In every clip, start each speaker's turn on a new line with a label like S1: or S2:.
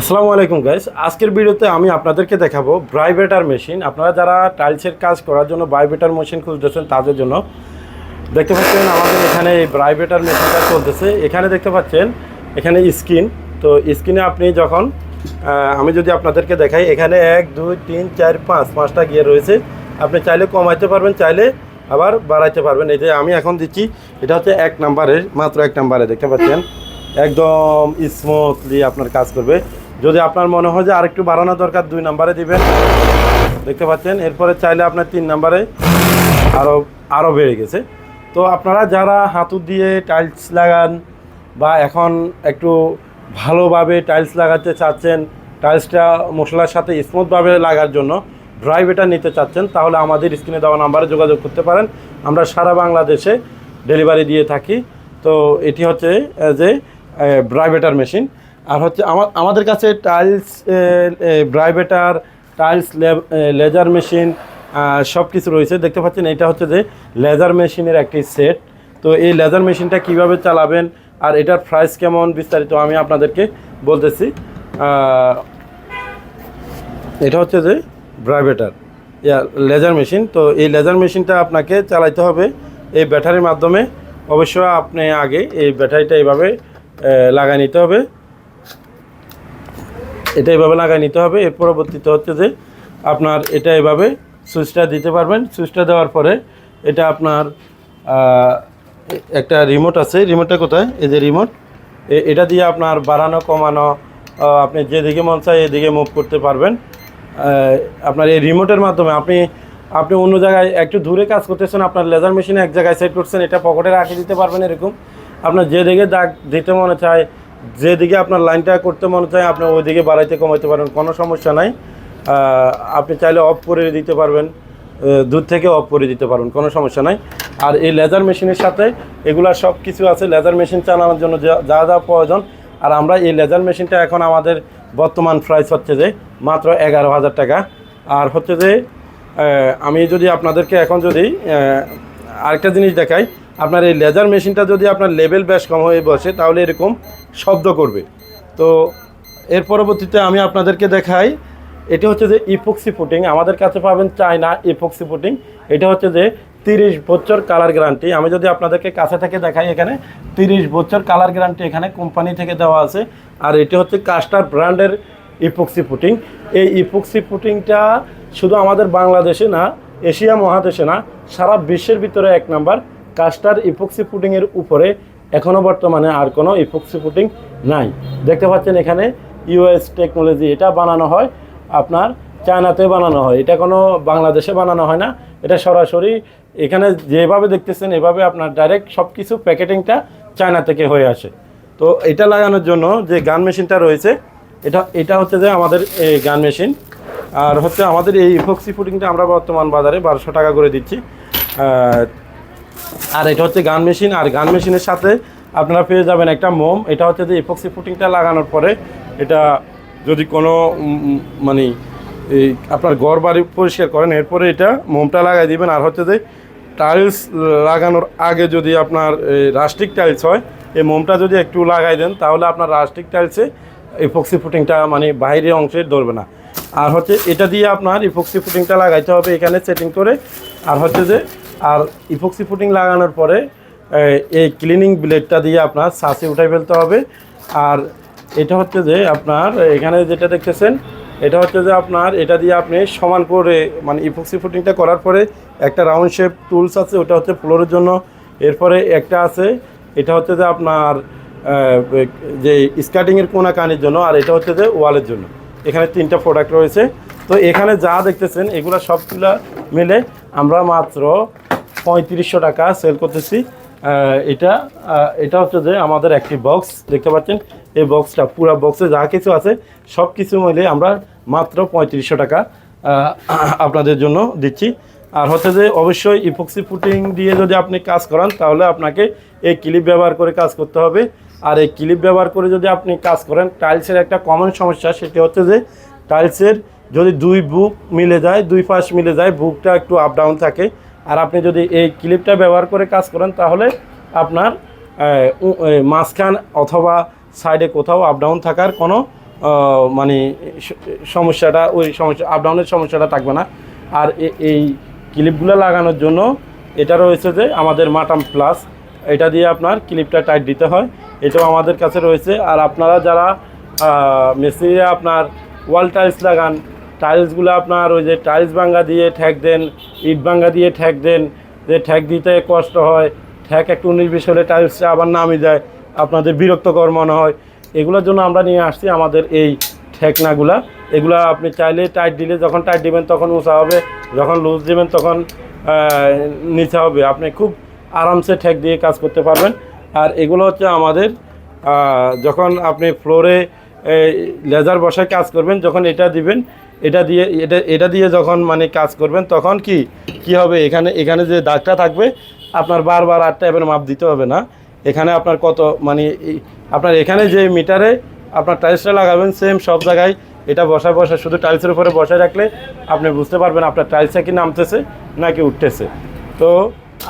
S1: আসসালামু আলাইকুম গাইস আজকের ভিডিওতে আমি আপনাদেরকে দেখাবো ব্রাইভেটার মেশিন আপনারা যারা টাইলসের কাজ করার জন্য ব্রাইভেটার মেশিন খুঁজতেছেন, তাদের জন্য। দেখতে পাচ্ছেন আমাদের এখানে এই ব্রাইভেটার মেশিনটা চলতেছে। এখানে দেখতে পাচ্ছেন, এখানে স্ক্রিন তো স্ক্রিনে আপনি যখন আমি যদি আপনাদেরকে দেখাই, এখানে এক, দুই, তিন, চার, পাঁচ, পাঁচটা গিয়ে রয়েছে। আপনি চাইলে কমাইতে পারবেন, চাইলে আবার বাড়াইতে পারবেন। এই যে আমি এখন দিচ্ছি, এটা হচ্ছে এক নাম্বারের মাত্র এক নাম্বারে দেখতে পাচ্ছেন, একদম স্মুথলি আপনার কাজ করবে। যদি আপনার মনে হয় যে আরেকটু বাড়ানো দরকার, দুই নাম্বারে দিবেন। দেখতে পাচ্ছেন, এরপরে চাইলে আপনার তিন নাম্বারে আরও আরও বেড়ে গেছে। তো আপনারা যারা হাতুর দিয়ে টাইলস লাগান বা এখন একটু ভালোভাবে টাইলস লাগাতে চাচ্ছেন টাইলসটা মশলার সাথে স্মুথভাবে লাগার জন্য ড্রাইভেটা নিতে চাচ্ছেন, তাহলে আমাদের স্ক্রিনে দেওয়া নাম্বারে যোগাযোগ করতে পারেন। আমরা সারা বাংলাদেশে ডেলিভারি দিয়ে থাকি। তো এটি হচ্ছে যে ব্রাইভেটার মেশিন আর হচ্ছে আমা- আমাদের কাছে tiles vibrator tiles laser machine সব কিছু রয়েছে। দেখতে পাচ্ছেন, এটা হচ্ছে যে লেজার মেশিনের একটি সেট তো এই লেজার মেশিনটা কীভাবে চালাবেন আর এটার প্রাইস কেমন বিস্তারিত আমি আপনাদেরকে বলতেছি। এটা হচ্ছে যে ব্রাইভেটার লেজার মেশিন তো এই লেজার মেশিনটা আপনাকে চালাইতে হবে এই ব্যাটারির মাধ্যমে। অবশ্য আপনি আগে এই ব্যাটারিটা এইভাবে লাগাই নিতে হবে। এটা এভাবে লাগাই নিতে হবে। এর পরবর্তীতে হচ্ছে যে আপনার এটা এভাবে সুইচটা দিতে পারবেন। সুইচটা দেওয়ার পরে এটা আপনার একটা রিমোট আছে। রিমোটটা কোথায়? এই যে রিমোট এটা দিয়ে আপনার বাড়ানো, কমানো আপনি যেদিকে মন চায় এদিকে মুভ করতে পারবেন। আপনার এই রিমোটের মাধ্যমে আপনি আপনি অন্য জায়গায় একটু দূরে কাজ করতেছেন, আপনার লেজার মেশিনে এক জায়গায় সেট করছেন, এটা পকেটে রাখে দিতে পারবেন এরকম। আপনার যেদিকে দাগ দিতে মনে চায় যেদিকে আপনার লাইনটা করতে মনে চায়, আপনি ওইদিকে বাড়াইতে কমাইতে পারবেন কোনো সমস্যা নাই। আপনি চাইলে অফ করে দিতে পারবেন দূর থেকে অফ করে দিতে পারবেন, কোনো সমস্যা নাই। আর এই লেজার মেশিনের সাথে এগুলা সব কিছু আছে লেজার মেশিন চালানোর জন্য যা যা প্রয়োজন। আর আমরা এই লেজার মেশিনটা এখন আমাদের বর্তমান প্রাইস হচ্ছে যে মাত্র এগারো হাজার টাকা। আর হচ্ছে যে আমি যদি আপনাদেরকে এখন যদি আরেকটা জিনিস দেখাই, আপনার এই লেজার মেশিনটা যদি আপনার লেভেল বেশ কম হয়ে বসে, তাহলে এরকম শব্দ করবে। তো এর পরবর্তীতে আমি আপনাদেরকে দেখাই, এটা হচ্ছে যে ইপক্সি ফুটিং আমাদের কাছে পাবেন চায়না ইপক্সি ফুটিং এটা হচ্ছে যে তিরিশ বছর কালার গ্যারান্টি আমি যদি আপনাদেরকে কাছে থেকে দেখাই এখানে, তিরিশ বছর কালার গ্যারান্টি এখানে কোম্পানি থেকে দেওয়া আছে, আর এটি হচ্ছে কাস্টার ব্র্যান্ডের ইপক্সি ফুটিং এই ইপক্সি ফুটিংটা শুধু আমাদের বাংলাদেশে না, এশিয়া মহাদেশে না, সারা বিশ্বের ভিতরে এক নাম্বার। কাস্টার ইপক্সি ফুটিংয়ের উপরে এখনও বর্তমানে আর কোনো ইপক্সি ফুটিং নাই। দেখতে পাচ্ছেন এখানে ইউএস টেকনোলজি এটা বানানো হয়, আপনার চায়নাতে বানানো হয়। এটা কোনো বাংলাদেশে বানানো হয় না। এটা সরাসরি এখানে যেভাবে দেখতেছেন, এভাবে আপনার ডাইরেক্ট সব কিছু প্যাকেটিংটা চায়না থেকে হয়ে আসে। তো এটা লাগানোর জন্য যে গান মেশিনটা রয়েছে, এটা এটা হচ্ছে যে আমাদের এই গান মেশিন। আর হচ্ছে আমাদের এই ইফক্সি ফুটিংটা আমরা বর্তমান বাজারে বারোশো টাকা করে দিচ্ছি। আর এটা হচ্ছে গান মেশিন, আর গান মেশিনের সাথে আপনারা পেয়ে যাবেন একটা মোম। এটা হচ্ছে যে ইপক্সি ফুটিংটা লাগানোর পরে এটা যদি কোনো মানে এই আপনার ঘর বাড়ি পরিষ্কার করেন, এরপরে এটা মোমটা লাগাই দিবেন। আর হচ্ছে যে টাইলস লাগানোর আগে যদি আপনার রাস্টিক টাইলস হয়, এই মোমটা যদি একটু লাগাই দেন, তাহলে আপনার রাস্টিক টাইলসে ইপক্সি ফুটিংটা মানে বাইরে অংশে ধরবে না। আর হচ্ছে এটা দিয়ে আপনার ইপক্সি ফুটিংটা লাগাইতে হবে এখানে সেটিং করে। আর হচ্ছে যে আর ইপক্সি ফুটিং লাগানোর পরে এই- ক্লিনিং ব্লেডটা দিয়ে আপনার সাসে উঠাই ফেলতে হবে। আর এটা হচ্ছে যে আপনার, এখানে যেটা দেখতেছেন, এটা হচ্ছে যে আপনার, এটা দিয়ে আপনি সমান করে মানে ইপক্সি ফুটিংটা করার পরে একটা রাউন্ড শেপ টুলস আছে, ওটা হচ্ছে ফ্লোরের জন্য। এরপরে একটা আছে, এটা হচ্ছে যে আপনার যে স্কার্টিংয়ের কোনা কানির জন্য, আর এটা হচ্ছে যে ওয়ালের জন্য। এখানে তিনটা প্রোডাক্ট রয়েছে। তো এখানে যা দেখতেছেন, এগুলো সবগুলা মিলে আমরা মাত্র পঁয়ত্রিশশো টাকা সেল করতেছি। এটা এটা হচ্ছে যে আমাদের একটি বক্স দেখতে পাচ্ছেন? এই বক্সটা পুরো বক্সে যা কিছু আছে সব কিছু মিলে আমরা মাত্র পঁয়ত্রিশশো টাকা আপনাদের জন্য দিচ্ছি। আর হচ্ছে যে অবশ্যই ইপক্সি ফুটিং দিয়ে যদি আপনি কাজ করান, তাহলে আপনাকে এই ক্লিপ ব্যবহার করে কাজ করতে হবে। আর এই ক্লিপ ব্যবহার করে যদি আপনি কাজ করেন টাইলসের একটা কমন সমস্যা, সেটি হচ্ছে যে টাইলসের যদি দুই বুক মিলে যায়, দুই পাশ মিলে যায় বুকটা একটু আপ ডাউন থাকে। আর আপনি যদি এই ক্লিপটা ব্যবহার করে কাজ করেন, তাহলে আপনার মাঝখান অথবা সাইডে কোথাও আপ ডাউন থাকার কোনো মানে সমস্যাটা, ওই সমস্যা আপ ডাউনের সমস্যাটা থাকবে না। আর এই ক্লিপগুলো লাগানোর জন্য এটা রয়েছে যে আমাদের মাটাম প্লাস এটা দিয়ে আপনার ক্লিপটা টাইট দিতে হয়। এটাও আমাদের কাছে রয়েছে। আর আপনারা যারা মেসিনে আপনার ওয়াল টাইলস লাগান টাইলসগুলো আপনার ওই যে টাইলস ভাঙ্গা দিয়ে ঠেক দেন, ইট ভাঙ্গা দিয়ে ঠেক দেন, যে ঠেক দিতে কষ্ট হয়, ঠেক একটু বিশ হলে টাইলসটা আবার নামে যায় আপনাদের বিরক্তকর মনে হয়। এগুলোর জন্য আমরা নিয়ে আসছি আমাদের এই ঠেকনাগুলা। এগুলা আপনি চাইলে টাইট দিলে যখন টাইট দিবেন তখন উঁচা হবে, যখন লুজ দিবেন তখন নিচে হবে। আপনি খুব আরামসে ঠেক দিয়ে কাজ করতে পারবেন। আর এগুলো হচ্ছে আমাদের যখন আপনি ফ্লোরে লেজার বসায় কাজ করবেন, যখন এটা দিবেন এটা দিয়ে, এটা এটা দিয়ে যখন মানে কাজ করবেন, তখন কি কি হবে? এখানে এখানে যে দাগটা থাকবে, আপনার বারবার আট টাইপের মাপ দিতে হবে না। এখানে আপনার কত মানে আপনার এখানে যে মিটারে আপনার টাইলসটা লাগাবেন সেম সব জায়গায় এটা বসায় বসায়, শুধু টাইলসের উপরে বসায় রাখলে আপনি বুঝতে পারবেন আপনার টাইলসটা কি নামতেছে নাকি উঠতেছে। তো,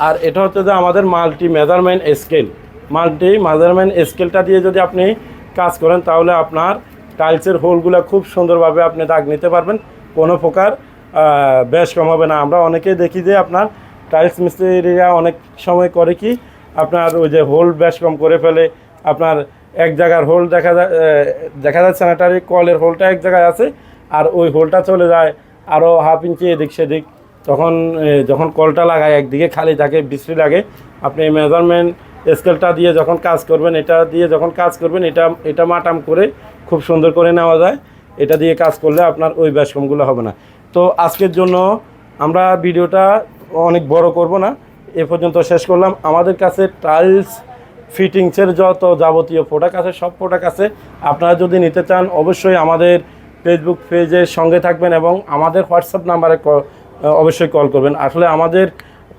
S1: আর এটা হচ্ছে যে আমাদের multi measurement scale multi measurement স্কেলটা দিয়ে যদি আপনি কাজ করেন, তাহলে আপনার টাইলসের হোলগুলো খুব সুন্দরভাবে আপনি দাগ নিতে পারবেন, কোনো প্রকার বেশ কম হবে না। আমরা অনেকেই দেখি যে আপনার টাইলস মিস্ত্রিরা অনেক সময় করে কি, আপনার ওই যে হোল বেশ কম করে ফেলে, আপনার এক জায়গার হোল দেখা যায় দেখা যায় স্যানিটারি কলের হোলটা এক জায়গায় আছে, আর ওই হোলটা চলে যায় আরও হাফ ইঞ্চি এদিক সেদিক। তখন যখন কলটা লাগায়, একদিকে খালি থাকে বৃষ্টি লাগে। আপনি মেজারমেন্ট স্কেলটা দিয়ে যখন কাজ করবেন, এটা দিয়ে যখন কাজ করবেন, এটা এটা মাটাম করে খুব সুন্দর করে নেওয়া যায়। এটা দিয়ে কাজ করলে আপনার ওই ব্যাসকমগুলো হবে না। তো আজকের জন্য আমরা ভিডিওটা অনেক বড় করব না, এ পর্যন্ত শেষ করলাম। আমাদের কাছে টাইলস ফিটিংসের যত যাবতীয় প্রোডাক্ট আছে, সব প্রোডাক্ট আছে। আপনারা যদি নিতে চান, অবশ্যই আমাদের ফেসবুক পেজের সঙ্গে থাকবেন এবং আমাদের হোয়াটসঅ্যাপ নাম্বারে অবশ্যই কল করবেন। আসলে আমাদের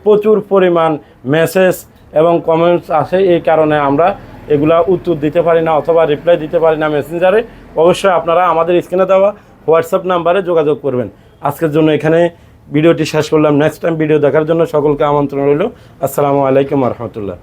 S1: প্রচুর পরিমাণ মেসেজ এবং কমেন্টস আসে এই কারণে আমরা এগুলা উত্তর দিতে পারি না অথবা রিপ্লাই দিতে পারি না মেসেঞ্জারে অবশ্যই আপনারা আমাদের স্ক্রিনে দেওয়া হোয়াটসঅ্যাপ নাম্বারে যোগাযোগ করবেন। আজকের জন্য এখানে ভিডিওটি শেষ করলাম। নেক্সট টাইম ভিডিও দেখার জন্য সকলকে আমন্ত্রণ রইল। আসসালামু আলাইকুম রহমতুল্লাহ।